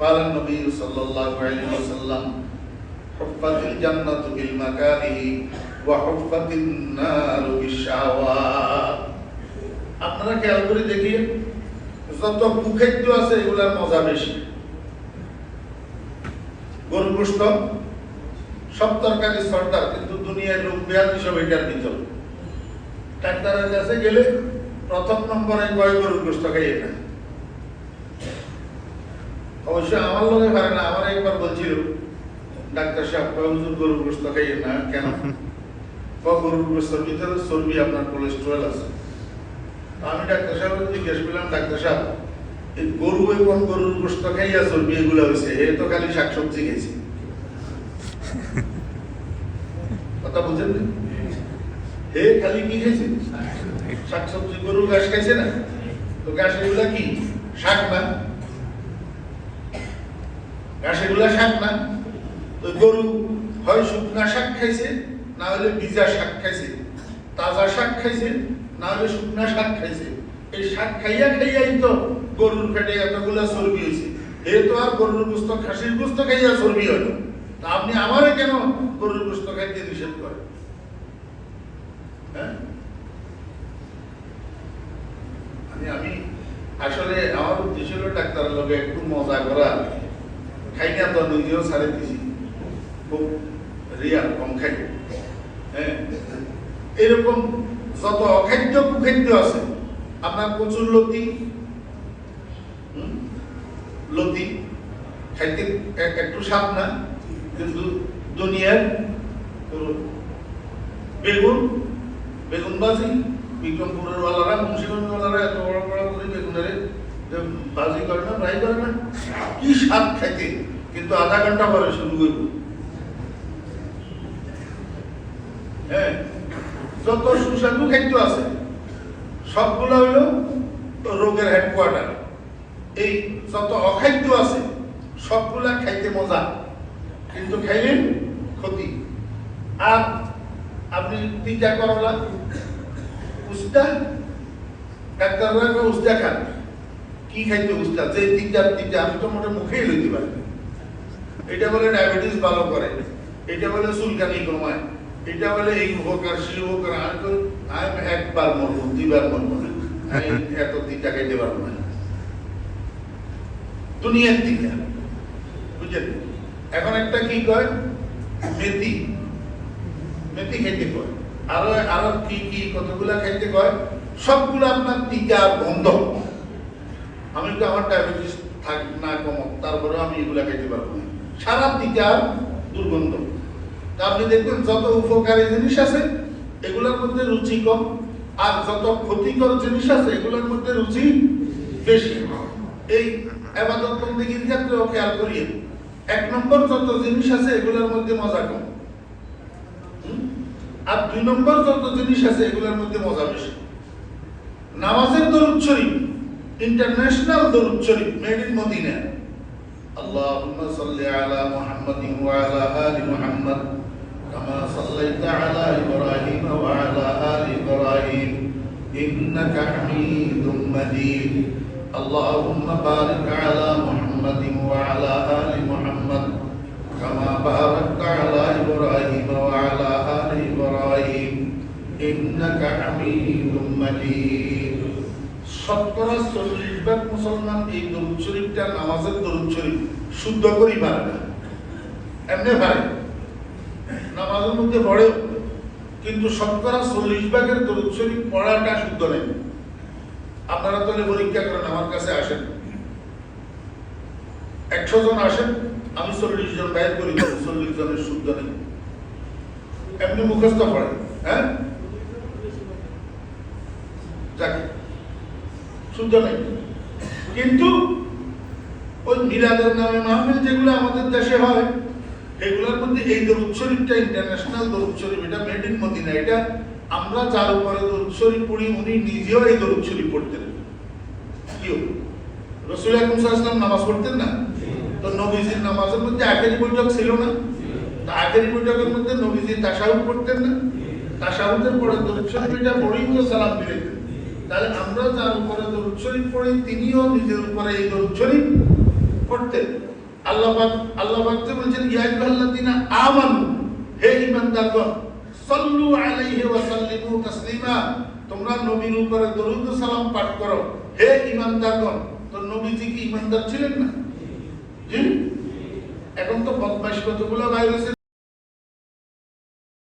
قال النبي صلى الله عليه وسلم حفت الجنة بالمكاره وحفت النار بالشهوات আপনারা খেয়াল করে দেখি যত কুখাদ্য আছে এগুলার মজা বেশি গরুর গোস্ত সব তরকারি সর্দার কিন্তু দুনিয়ায় লোক বেয়াদি সব এটার ভিতর ডাক্তারের কাছে গেলে প্রথম নম্বরে কয় গরুর গোস্ত খাইয়ে না অবশ্য আমার লোকে পারে না, আমার একবার বলছিল, ডাক্তার সাহেব গরুর গোস্ত খাইয়ে না? কেন? গরুর গোস্তের ভিতরে চর্বি, আপনার কোলেস্টেরল আছে। আমি ডাক্তার সাহেব জিজ্ঞেস করলাম, ডাক্তার সাহেব গরু এবং গরুর গোস্ত খাইয়া চর্বি এগুলো হয়েছে এ তো খালি শাকসবজি খেয়েছে কথা বুঝেন? হে, খালি কি খাইছে? শাকসবজি গরু ঘাস খাইছে না? তো ঘাস এগুলা কি? শাক না? ঘাস শাক না? গরু হয় শুকনা শাক খাইছে, না হলে ভিজা শাক খাইছে। তাজা শাক খাইছে, না হলে শুকনা শাক খাইছে। এই শাক খাইয়া খাইয়াই তো গরুর পেটে এতগুলা চর্বি হয়েছে এ তো আর গরুর খাসির খাইয়া চর্বি তা আপনি আমারে কেন গরুর গোস্ত খাইতে নিষেধ করেন? হ্যাঁ? মানে আমি আসলে আমার উদ্দেশ্য হলো ডাক্তারের লোকে একটু মজা করা। খাই না তো নিজেও ছাড়ে দিছি খুব রিয়া কম খাই হ্যাঁ? এরকম যত অখাদ্য কুখাদ্য আছে, আপনার প্রচুর লতি? লতি, খাইতে এক- একটু স্বাদ না, কিন্তু দুনিয়ার বেগুন বেগুন ভাজি, বিক্রমপুরের ওয়ালারা মুন্সিগঞ্জ ওয়ালারা এত বড় বড় করে বেগুনের ভাজি করে না, ফ্রাই করে না কি স্বাদ খাইতে কিন্তু আধা ঘণ্টা পরে শুরু করব। হ্যাঁ যত সুস্বাদু খাদ্য আছে, সবগুলো হলো রোগের হেডকোয়ার্টার এই যত অখাদ্য আছে, সবগুলা খাইতে মজা, কিন্তু খাইলেন ক্ষতি। আর আপনি তিনটা করলা, উস্তা, ডাক্তাররা উস্তা খান। কি খাইতে উস্তা যে তিনটা তিনটা, আমি তো মোটে মুখেই লইতে পারি এটা বলে ডায়াবেটিস ভালো করে, এটা বলে চুলকানি কমায়, এটা বলে এই উপকার, সেই উপকার আমি তো আমি একবার মরবো, দুইবার মরবো না। এত তিনটা খাইতে পারব না। দুনিয়ার তিনটা বুঝলেন? এখন একটা কি কয়? মেথি। মেথি খাইতে কয়। আরও আরও কি কি কতগুলা খাইতে কয়? সবগুলো আপনার টিকা বন্ধ। আমি তো আমার ডায়াবেটিস থাক না কমক তারপরে আমি এগুলা খাইতে পারব না। সারা টিকা দুর্গন্ধ। তা আপনি দেখবেন যত উপকারী জিনিস আছে, এগুলোর মধ্যে রুচি কম, আর যত ক্ষতিকর জিনিস আছে, এগুলোর মধ্যে রুচি বেশি। এই আবাদত বন্দিগির ক্ষেত্রেও খেয়াল করিয়ে, এক নম্বর যত জিনিস আছে, এগুলোর মধ্যে মজা কম? আর দুই নম্বর যত জিনিস আছে, এগুলোর মধ্যে মজা বেশি। নামাজের দরুদ শরীফ international Durud Sharif made in Medina. اللهم صل على محمد وعلى آل محمد كما صليت على إبراهيم وعلى آل إبراهيم إنك حميد مجيد اللهم بارك على محمد وعلى آل محمد كما باركت على إبراهيم وعلى آل إبراهيم إنك حميد مجيد শতকরা চল্লিশ ভাগ মুসলমান এই দরুদ শরীফটা নামাজের দরুদ শরীফ, শুদ্ধ করেই পারে। না এমনি পারে। নামাজের মধ্যে পড়ে। কিন্তু শতকরা চল্লিশ ভাগের দরুদ শরীফ পড়াটা শুদ্ধ নেই। আপনারা তাহলে পরীক্ষা করেন, আমার কাছে আসেন। একশো জন আসেন, আমি চল্লিশ জন বাইর করি চল্লিশ জনের শুদ্ধ নেই। এমনি মুখস্থ পড়ে হ্যাঁ? নেই কিন্তু ওই মিলাদের নামে মাহফিল যেগুলো আমাদের দেশে হয়, এগুলোর মধ্যে এই দরুদ শরীফটা ইন্টারন্যাশনাল দরুদ শরীফ এটা মেড ইন মদিনা এটা আমরা যার উপরে দরুদ শরীফ পড়ি, উনি নিজেও এই দরুদ শরীফ পড়তেন। কেউ রসুল আকরম সাল্লাল্লাহু নামাজ পড়তেন না? তো নবীজির নামাজের মধ্যে আখেরি বৈঠক ছিল না? তা আখেরি বৈঠকের মধ্যে নবীজি তাশাহুদ পড়তেন না? তাশাহুদের পরে দরুদ শরীফ এটা পড়েই সালাম দিলেন। তাহলে আমরা যার উপরে দরুদ শরীফ পড়ি, তিনিও নিজের উপরে এই দরুদ শরীফ পড়তেন। আল্লাহ আল্লাহ যে বলছেন, ইয়া আইয়ুহাল্লাযিনা আমানু, হে ঈমানদারগণ, সাল্লু আলাইহি ওয়া সাল্লিমু তাসলিমা, তোমরা নবীর উপরে দরুদ সালাম পাঠ করো। হে ঈমানদারগণ, তো নবীজি কি ইমানদার ছিলেন না? এখন তো বদমাইশ কতগুলো বাইরে